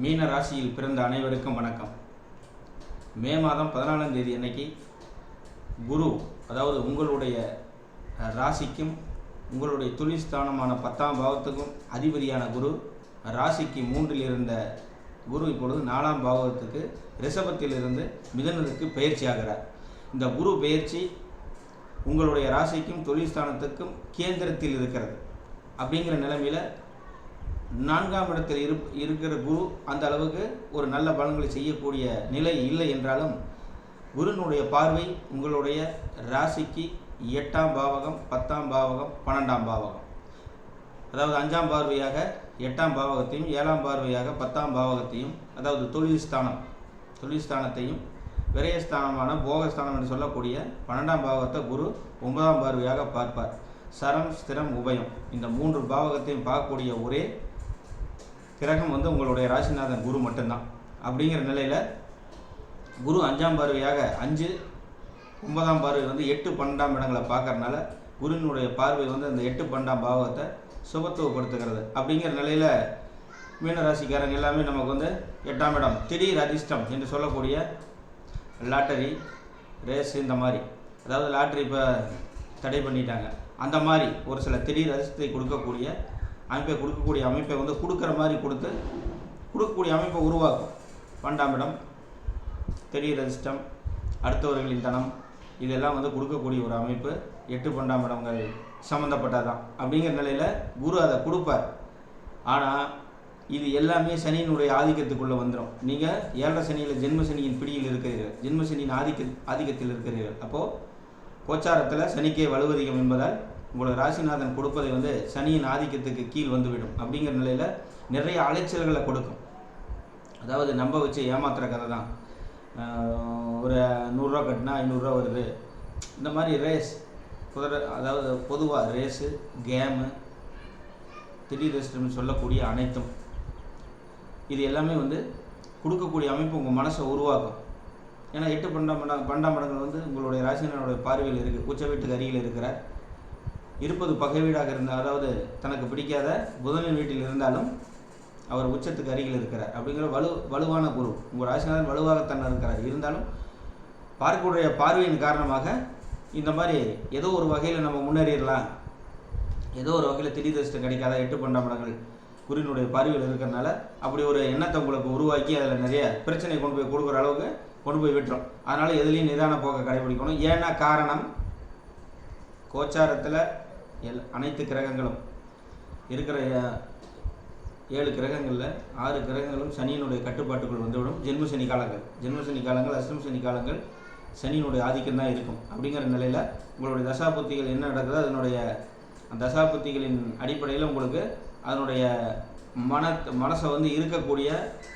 மீன ராசியில் பிறந்த அனைவருக்கும் வணக்கம். மே மாதம் பதினாலாம் தேதி அன்னைக்கு குரு அதாவது உங்களுடைய ராசிக்கும் உங்களுடைய தொழில் ஸ்தானமான பத்தாம் பாவத்துக்கும் அதிபதியான குரு ராசிக்கு மூன்றில் இருந்த குரு இப்பொழுது நாலாம் பாவத்துக்கு ரிஷபத்திலிருந்து மிதனத்துக்கு பயிற்சி ஆகிறார் இந்த குரு பயிற்சி உங்களுடைய ராசிக்கும் தொழில் ஸ்தானத்துக்கும் கேந்திரத்தில் இருக்கிறது. அப்படிங்கிற நிலைமையில் நான்காம் இடத்தில் இரு இருக்கிற குரு அந்த அளவுக்கு ஒரு நல்ல பலன்களை செய்யக்கூடிய நிலை இல்லை என்றாலும் குருனுடைய பார்வை உங்களுடைய ராசிக்கு எட்டாம் பாவகம் பத்தாம் பாவகம் பன்னெண்டாம் பாவகம். அதாவது அஞ்சாம் பார்வையாக எட்டாம் பாவகத்தையும் ஏழாம் பார்வையாக பத்தாம் பாவகத்தையும் அதாவது தொழில் ஸ்தானம் தொழில் ஸ்தானத்தையும் விரயஸ்தானமான போகஸ்தானம் என்று சொல்லக்கூடிய பன்னெண்டாம் பாவகத்தை குரு ஒன்பதாம் பார்வையாக பார்ப்பார். சரம் ஸ்திரம் உபயம். இந்த மூன்று பாவகத்தையும் பார்க்கக்கூடிய ஒரே கிரகம் வந்து உங்களுடைய ராசிநாதன் குரு மட்டும்தான். அப்படிங்கிற நிலையில் குரு அஞ்சாம் பார்வையாக அஞ்சு ஒன்பதாம் பார்வை வந்து எட்டு பன்னெண்டாம் இடங்களை பார்க்கறனால குருவினுடைய பார்வை வந்து அந்த எட்டு பன்னெண்டாம் பாவகத்தை சுபத்துவப்படுத்துகிறது அப்படிங்கிற நிலையில் மீனராசிக்காரங்க எல்லாமே நமக்கு வந்து எட்டாம் இடம் திடீர் அதிர்ஷ்டம் என்று சொல்லக்கூடிய லாட்டரி ரேஸ் இந்த மாதிரி. அதாவது லாட்டரி இப்போ தடை பண்ணிட்டாங்க. அந்த மாதிரி ஒரு சில திடீர் அதிர்ஷ்டத்தை கொடுக்கக்கூடிய அமைப்பை கொடுக்கக்கூடிய அமைப்பை வந்து கொடுக்குற மாதிரி கொடுத்து கொடுக்கக்கூடிய அமைப்பை உருவாக்கும். பன்னெண்டாம் இடம் தெரிகிற அதிர்ஷ்டம் அடுத்தவர்களின் தனம் இதெல்லாம் வந்து கொடுக்கக்கூடிய ஒரு அமைப்பு. எட்டு பன்னெண்டாம் இடங்கள் சம்மந்தப்பட்டதான் அப்படிங்கிற நிலையில் குரு அதை கொடுப்பார். ஆனால் இது எல்லாமே சனியினுடைய ஆதிக்கத்துக்குள்ளே வந்துடும் நீங்கள் ஏழரை சனியில் ஜென்ம சனியின் பிடியில் இருக்கிறீர்கள். ஜென்ம சனியின் ஆதிக்க ஆதிக்கத்தில் இருக்கிறீர்கள். அப்போது கோச்சாரத்தில் சனிக்கே வலுவதிகம் என்பதால் உங்களோட ராசிநாதன் கொடுப்பதை வந்து சனியின் ஆதிக்கத்துக்கு கீழ் வந்துவிடும் அப்படிங்கிற நிலையில் நிறைய அலைச்சல்களை கொடுக்கும். அதாவது நம்ப வச்சு ஏமாத்துற கதை தான். ஒரு நூறுரூவா கட்டினா ஐநூறுரூவா வருது. இந்த மாதிரி ரேஸ் குதிரை அதாவது பொதுவாக ரேஸு கேமு திடீர் ரெஸ்ட்னு சொல்லக்கூடிய அனைத்தும். இது எல்லாமே வந்து கொடுக்கக்கூடிய அமைப்பு உங்கள் மனசை உருவாக்கும். ஏன்னா எட்டு பண்டாம் பண்டாம் பண்டாம் படங்கள் வந்து உங்களுடைய ராசினருடைய பார்வையில் இருக்குது உச்ச வீட்டுக்கு அருகில் இருக்கிற இருப்பது பகை வீடாக இருந்தால் அதாவது தனக்கு பிடிக்காத புதனின் வீட்டில் இருந்தாலும் அவர் உச்சத்துக்கு அருகில் இருக்கிறார் அப்படிங்கிற வலு வலுவான குரு. உங்கள் ராசிநாதன் வலுவாகத்தான் இருக்கிறார். இருந்தாலும் பார்க்கக்கூடிய பார்வையின் காரணமாக இந்த மாதிரி ஏதோ ஒரு வகையில் நம்ம முன்னேறிடலாம். ஏதோ ஒரு வகையில் திடீர் அதிர்ஷ்டம் கிடைக்காத எட்டு பண்டாமடங்கள் குருவினுடைய பார்வையில் இருக்கிறனால அப்படி ஒரு எண்ணத்தை உங்களுக்கு உருவாக்கி அதில் நிறைய பிரச்சனை கொண்டு போய் கொடுக்குற அளவுக்கு கொண்டு போய் விட்டுரும். அதனால் எதுலேயும் நிதான போக்க கடைபிடிக்கணும். ஏன்னா காரணம் கோச்சாரத்தில் எல் அனைத்து கிரகங்களும். இருக்கிற ஏழு கிரகங்களில் ஆறு கிரகங்களும் சனியினுடைய கட்டுப்பாட்டுக்குள் வந்துவிடும். ஜென்ம சனி காலங்கள். ஜென்ம சனி காலங்கள் அஷ்டம சனி காலங்கள் சனியினுடைய ஆதிக்கம் தான் இருக்கும். அப்படிங்கிற நிலையில் உங்களுடைய தசாபுத்திகள் என்ன நடக்குதோ அதனுடைய தசாபுத்திகளின் அடிப்படையில் உங்களுக்கு அதனுடைய மன மனசை வந்து இருக்கக்கூடிய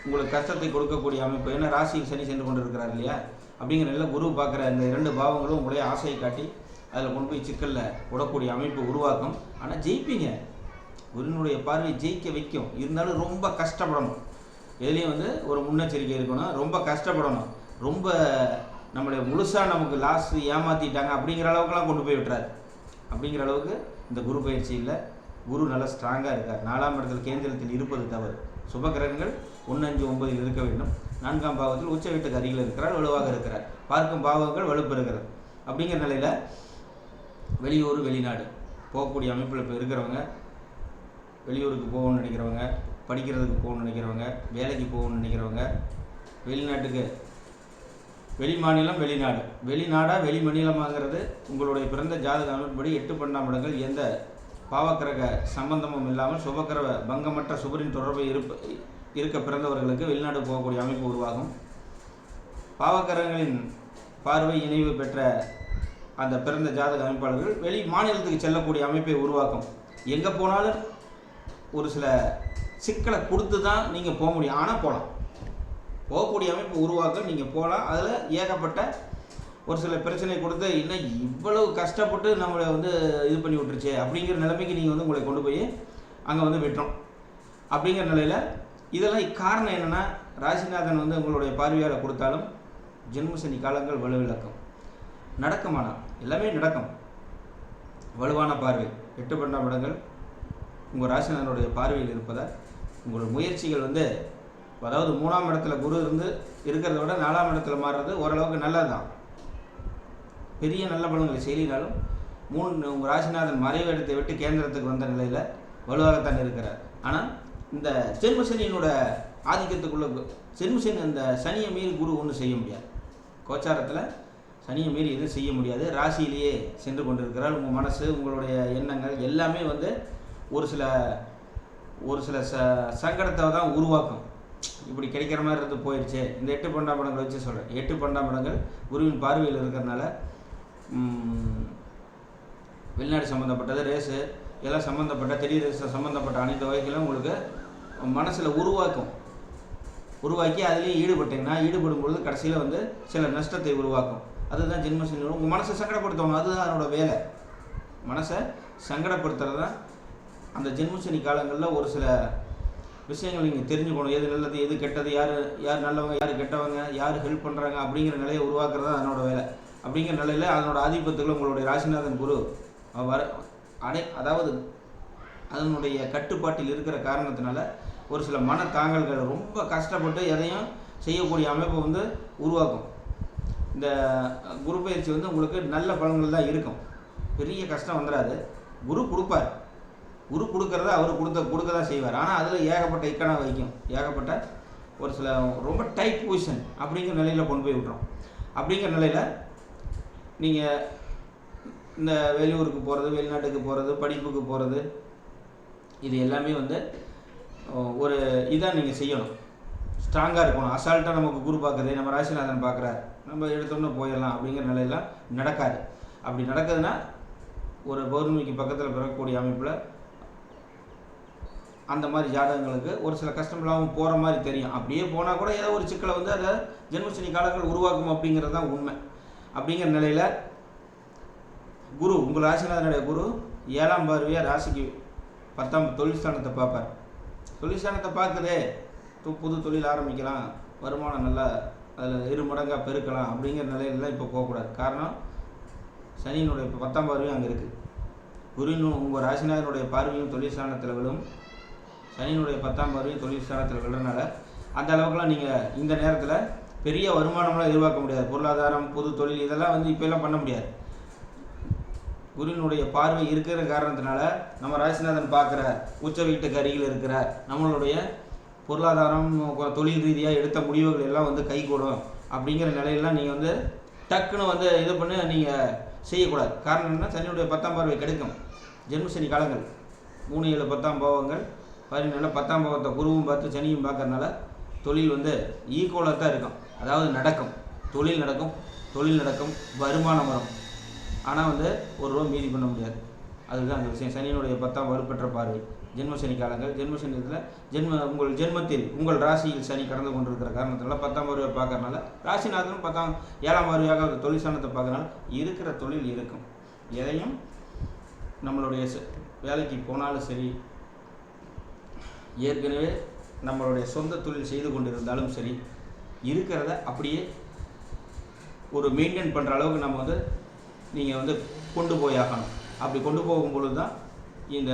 உங்களுக்கு கஷ்டத்தை கொடுக்கக்கூடிய அமைப்பு ஏன்னா ராசியில் சனி சென்று கொண்டு இருக்கிறார் இல்லையா? அப்படிங்கிற நிலையில் குரு பார்க்குற இந்த இரண்டு பாவங்களும் உங்களுடைய ஆசையை காட்டி அதில் கொண்டு போய் சிக்கலில் விடக்கூடிய அமைப்பு உருவாக்கும். ஆனால் ஜெயிப்பீங்க. குருவினுடைய பார்வை ஜெயிக்க வைக்கும். இருந்தாலும் ரொம்ப கஷ்டப்படணும். எதுலேயும் வந்து ஒரு முன்னெச்சரிக்கை இருக்கணும். ரொம்ப கஷ்டப்படணும். ரொம்ப நம்மளை முழுசாக நமக்கு லாஸ் ஏமாற்றிட்டாங்க அப்படிங்கிற அளவுக்குலாம் கொண்டு போய் விட்டுறாரு அப்படிங்கிற அளவுக்கு இந்த குரு பயிற்சியில் குரு நல்லா ஸ்ட்ராங்காக இருக்கார். நாலாம் இடத்தில் கேந்திரத்தில் இருப்பது தவறு. சுப கிரகங்கள் ஒன்று அஞ்சு ஒன்பதில் இருக்க வேண்டும். நான்காம் பாவத்தில் உச்ச வீட்டுக்கு அருகில் இருக்கிறார் வலுவாக இருக்கிறார். பார்க்கும் பாவங்கள் வலுப்பெறுகிறது அப்படிங்கிற நிலையில் வெளியூர் வெளிநாடு. போகக்கூடிய அமைப்பில் இப்போ இருக்கிறவங்க வெளியூருக்கு போகணும்னு நினைக்கிறவங்க படிக்கிறதுக்கு போகணும்னு நினைக்கிறவங்க வேலைக்கு போகணும்னு நினைக்கிறவங்க வெளிநாட்டுக்கு வெளி மாநிலம் வெளிநாடு. வெளிநாடாக வெளி மாநிலமாகிறது உங்களுடைய பிறந்த ஜாதக அமைப்படி எட்டு பன்னெண்டாம் இடங்கள் எந்த பாவக்கிரக சம்பந்தமும் இல்லாமல் சுபக்கிரக பங்கமற்ற சுபரின் தொடர்பு இருப்ப இருக்க பிறந்தவர்களுக்கு வெளிநாடு போகக்கூடிய அமைப்பு உருவாகும். பாவக்கிரகங்களின் பார்வை இணைவு பெற்ற அந்த பிறந்த ஜாதக அமைப்பாளர்கள் வெளி மாநிலத்துக்கு செல்லக்கூடிய அமைப்பை உருவாக்கும். எங்கே போனாலும் ஒரு சில சிக்கலை கொடுத்து தான் நீங்கள் போக முடியும். ஆனால் போகலாம். போகக்கூடிய அமைப்பு உருவாக்க நீங்கள் போகலாம். அதில் ஏகப்பட்ட ஒரு சில பிரச்சனை கொடுத்து இன்னும் இவ்வளவு கஷ்டப்பட்டு நம்மளை வந்து இது பண்ணி விட்டுருச்சு? அப்படிங்கிற நிலைமைக்கு நீங்கள் வந்து உங்களை கொண்டு போய் அங்கே வந்து விட்டுரும். அப்படிங்கிற நிலையில் இதெல்லாம் காரணம் என்னென்னா ராசிநாதன் வந்து உங்களுடைய பார்வையால் கொடுத்தாலும் ஜென்மசனி காலங்கள் வலுவிளக்கம் நடக்குமானா எல்லாமே நடக்கும். வலுவான பார்வை. எட்டு பன்னெண்டாம் இடங்கள் உங்கள் ராசிநாதனுடைய பார்வையில் இருப்பதால் உங்களோட முயற்சிகள் வந்து அதாவது மூணாம் இடத்துல குரு இருந்து இருக்கிறத விட நாலாம் இடத்துல மாறுறது ஓரளவுக்கு நல்லது தான் பெரிய நல்ல பலன்களை செய்தாலும் மூணு உங்கள் ராசிநாதன் மறைவு இடத்தை விட்டு கேந்திரத்துக்கு வந்த நிலையில் வலுவாகத்தான் இருக்கிறார். ஆனால் இந்த ஜென்மசனியினோட ஆதிக்கத்துக்குள்ள ஜென்மசனி அந்த சனியை மீறி குரு ஒன்றும் செய்ய முடியாது. கோச்சாரத்தில் சனியை மீறி எதுவும் செய்ய முடியாது. ராசியிலேயே சென்று கொண்டிருக்கிறார். உங்கள் மனசு உங்களுடைய எண்ணங்கள் எல்லாமே வந்து ஒரு சில ஒரு சில ச சங்கடத்தை தான் உருவாக்கும். இப்படி கிடைக்கிற மாதிரி இருந்து போயிடுச்சு இந்த எட்டு பண்டாமடங்களை வச்சு சொல்கிறேன் எட்டு பண்டாமடங்கள் குருவின் பார்வையில் இருக்கிறனால வெளிநாடு சம்மந்தப்பட்டது ரேஸு எல்லாம் சம்மந்தப்பட்ட திடீர் சம்மந்தப்பட்ட அனைத்து வகைகளும் உங்களுக்கு மனசில் உருவாக்கும். உருவாக்கி அதுலேயே ஈடுபட்டீங்கன்னா ஈடுபடும் பொழுது கடைசியில் வந்து சில நஷ்டத்தை உருவாக்கும். அதுதான் ஜென்மசனி உங்கள் மனசை சங்கடப்படுத்தணும். அதுதான் அதனோட வேலை. மனசை சங்கடப்படுத்துறது தான் அந்த ஜென்மசனி காலங்களில் ஒரு சில விஷயங்கள் நீங்கள் தெரிஞ்சுக்கணும். எது நல்லது எது கெட்டது யார் யார் நல்லவங்க யார் கெட்டவங்க யார் ஹெல்ப் பண்ணுறாங்க அப்படிங்கிற நிலையை உருவாக்குறது தான் அதனோட வேலை. அப்படிங்கிற நிலையில் அதனோட ஆதிபத்துக்குள்ள உங்களுடைய ராசிநாதன் குரு. வர அடை அதாவது அதனுடைய கட்டுப்பாட்டில் இருக்கிற காரணத்தினால ஒரு சில மன தாங்கல்கள் ரொம்ப கஷ்டப்பட்டு எதையும் செய்யக்கூடிய அமைப்பை வந்து உருவாக்கும். இந்த குரு பயிற்சி வந்து உங்களுக்கு நல்ல பலன்கள் தான் இருக்கும். பெரிய கஷ்டம் வந்துடாது குரு கொடுப்பார். குரு கொடுக்கறத அவர் கொடுத்த கொடுக்க தான் செய்வார். ஆனால் அதில் ஏகப்பட்ட இக்கணம் வைக்கும் ஏகப்பட்ட ஒரு சில ரொம்ப டைட் பொசிஷன் அப்படிங்கிற நிலையில் கொண்டு போய் விட்றோம். அப்படிங்கிற நிலையில் நீங்கள் இந்த வெளியூருக்கு போகிறது வெளிநாட்டுக்கு போகிறது படிப்புக்கு போகிறது இது எல்லாமே வந்து ஒரு இதாக நீங்கள் செய்யணும். ஸ்ட்ராங்காக இருக்கணும். அசால்ட்டாக நமக்கு குரு பார்க்குறது. நம்ம ராசிநாதன் பார்க்குறாரு. நம்ம எடுத்தோம்னா போயிடலாம் அப்படிங்கிற நிலையெல்லாம் நடக்காது. அப்படி நடக்குதுன்னா ஒரு பௌர்ணமிக்கு பக்கத்தில் பிறக்கக்கூடிய அமைப்பில் அந்த மாதிரி ஜாதகங்களுக்கு ஒரு சில கஷ்டமெல்லாம் போகிற மாதிரி தெரியும். அப்படியே போனால் கூட ஏதோ ஒரு சிக்கலை வந்து அதை ஜென்மசனி காலங்கள் உருவாக்கும் அப்படிங்கிறது தான் உண்மை. அப்படிங்கிற நிலையில் குரு உங்கள் ராசிநாதனுடைய குரு ஏழாம் பார்வையாக ராசிக்கு பத்தாம் தொழில் ஸ்தானத்தை பார்ப்பார். தொழில் ஸ்தானத்தை பார்க்குதே. து- புது தொழில் ஆரம்பிக்கலாம். வருமானம் நல்லா அதில் இரு மடங்காக பெருக்கலாம் அப்படிங்கிற நிலையிலலாம் இப்போ போகக்கூடாது. காரணம் சனியினுடைய இப்போ பத்தாம் பார்வையும் அங்கே இருக்குது குருவினும் உங்கள் ராசிநாதனுடைய பார்வையும் தொழில் ஸ்தானத்தில் விழும் சனியினுடைய பத்தாம் பார்வையும் தொழில் ஸ்தானத்தில் விழுறனால அந்த அளவுக்குலாம் நீங்கள் இந்த நேரத்தில் பெரிய வருமானம்லாம் எதிர்பார்க்க முடியாது. பொருளாதாரம் புது தொழில் இதெல்லாம் வந்து இப்போலாம் பண்ண முடியாது. குருவினுடைய பார்வை இருக்கிற காரணத்தினால நம்ம ராசிநாதன் பார்க்குற உச்ச வீட்டுக்கு அருகில் இருக்கிற நம்மளுடைய பொருளாதாரம் தொழில் ரீதியாக எடுத்த முடிவுகள் எல்லாம் வந்து கைகூடும். அப்படிங்கிற நிலையெல்லாம் நீங்கள் வந்து டக்குன்னு வந்து இது பண்ணி நீங்கள் செய்யக்கூடாது. காரணம் என்ன சனியுடைய பத்தாம் பார்வை கிடைக்கும். ஜென்மசனி காலங்கள். மூணு ஏழு பத்தாம் பாவங்கள். பதினேழு பத்தாம் பாவத்தை குருவும் பார்த்து சனியும் பார்க்கறனால தொழில் வந்து ஈக்குவலாக தான் இருக்கும். அதாவது நடக்கும். தொழில் நடக்கும். தொழில் நடக்கும். வருமானம் வரும். ஆனால் வந்து ஒரு ரூபா மீதி பண்ண முடியாது. அதுதான் அந்த விஷயம். சனியினுடைய பத்தாம் வலுப்பெற்ற பார்வை. ஜென்மசனி காலங்கள் ஜென்ம சனியத்தில் ஜென்ம உங்கள் ஜென்மத்தில் உங்கள் ராசியில் சனி கடந்து கொண்டிருக்கிற காரணத்தினால பத்தாம் வருவை பார்க்கறனால ராசிநாதனும் பத்தாம் ஏழாம் வருவையாக ஒரு தொழிற்சானத்தை பார்க்கறனால இருக்கிற தொழில் இருக்கும். எதையும் நம்மளுடைய வேலைக்கு போனாலும் சரி ஏற்கனவே நம்மளுடைய சொந்த தொழில் செய்து கொண்டிருந்தாலும் சரி இருக்கிறத அப்படியே ஒரு மெயின்டைன் பண்ணுற அளவுக்கு நம்ம வந்து நீங்கள் வந்து கொண்டு போய் ஆகணும். அப்படி கொண்டு போகும் பொழுது தான் இந்த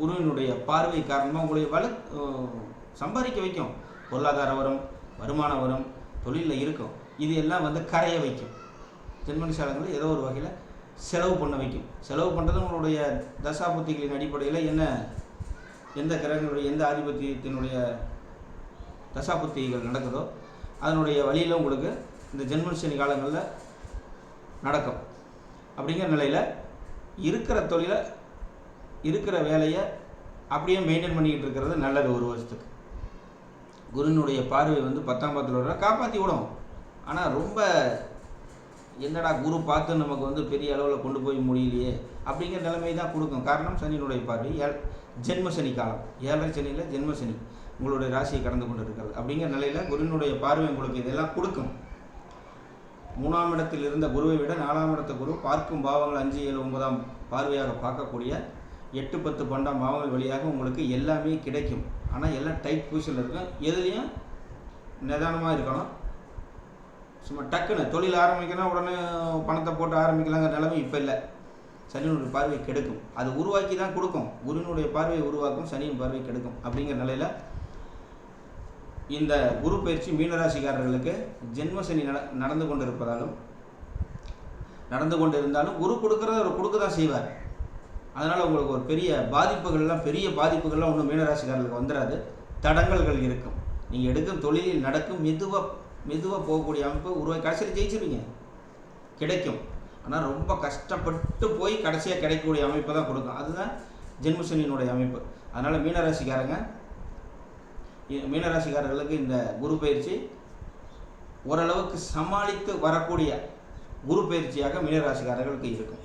குருவினுடைய பார்வை காரணமாக உங்களை வள சம்பாதிக்க வைக்கும். பொருளாதார வரும் வருமானம் வரும் தொழிலில் இருக்கும். இது எல்லாம் வந்து கரைய வைக்கும். தென்மணி சாலங்கள் ஏதோ ஒரு வகையில் செலவு பண்ண வைக்கும். செலவு பண்ணுறது உங்களுடைய தசாபுத்திகளின் அடிப்படையில் என்ன? எந்த கிரகங்களுடைய எந்த ஆதிபத்தியத்தினுடைய தசாபுத்திகள் நடக்குதோ அதனுடைய வழியில் உங்களுக்கு இந்த ஜென்மசனி காலங்களில் நடக்கும். அப்படிங்கிற நிலையில் இருக்கிற தொழிலை இருக்கிற வேலையை அப்படியே மெயின்டைன் பண்ணிக்கிட்டு இருக்கிறது நல்லது ஒரு வருஷத்துக்கு. குருவினுடைய பார்வை வந்து பத்தாம் பாத்தில் வர காப்பாற்றி விடும். ஆனால் ரொம்ப என்னடா குரு பார்த்து நமக்கு வந்து பெரிய அளவில் கொண்டு போய் முடியலையே அப்படிங்கிற நிலைமை தான் கொடுக்கும். காரணம் சனியினுடைய பார்வை ஏழ் ஜென்ம சனி காலம். ஏழரை சனியில் ஜென்ம சனி உங்களுடைய ராசியை கடந்து கொண்டு இருக்கிறது அப்படிங்கிற நிலையில் குருவினுடைய பார்வை உங்களுக்கு இதெல்லாம் கொடுக்கும். மூணாம் இடத்தில் இருந்த குருவை விட நாலாம் இடத்த குரு பார்க்கும் பாவங்கள் அஞ்சு ஏழு ஒன்பதாம் பார்வையாக பார்க்கக்கூடிய எட்டு பத்து பன்னெண்டாம் பாவங்கள் வழியாக உங்களுக்கு எல்லாமே கிடைக்கும். ஆனால் எல்லாம் டைட் பொசிஷனில் இருக்கும். எதுலேயும் நிதானமாக இருக்கணும். சும்மா டக்குன்னு தொழில் ஆரம்பிக்கணும் உடனே பணத்தை போட்டு ஆரம்பிக்கலாங்கிற நிலைமை இப்போ இல்லை. சனியினுடைய பார்வை கெடுக்கும். அது உருவாக்கி தான் கொடுக்கும். குருவினுடைய பார்வையை உருவாக்கும் சனியின் பார்வை கெடுக்கும் அப்படிங்கிற நிலையில் இந்த குரு பயிற்சி மீனராசிக்காரர்களுக்கு ஜென்மசனி நட நடந்து கொண்டு இருப்பதாலும் நடந்து கொண்டு இருந்தாலும் குரு கொடுக்குறத அவர் கொடுக்க தான் செய்வார். அதனால் உங்களுக்கு ஒரு பெரிய பாதிப்புகள்லாம் பெரிய பாதிப்புகள்லாம் ஒன்றும் மீனராசிக்காரர்களுக்கு வந்துடாது தடங்கல்கள் இருக்கும். நீங்கள் எடுக்கும் தொழிலில் நடக்கும் மெதுவாக மெதுவாக போகக்கூடிய அமைப்பு உருவாக்கி கடைசியில் ஜெயிச்சிருவீங்க. கிடைக்கும். ஆனால் ரொம்ப கஷ்டப்பட்டு போய் கடைசியாக கிடைக்கக்கூடிய அமைப்பை தான் கொடுக்கும். அதுதான் ஜென்மசனியினுடைய அமைப்பு. அதனால் மீனராசிக்காரங்க மீனராசிக்காரர்களுக்கு இந்த குரு பயிற்சி ஓரளவுக்கு சமாளித்து வரக்கூடிய குரு பயிற்சியாக மீனராசிக்காரர்களுக்கு இருக்கும்.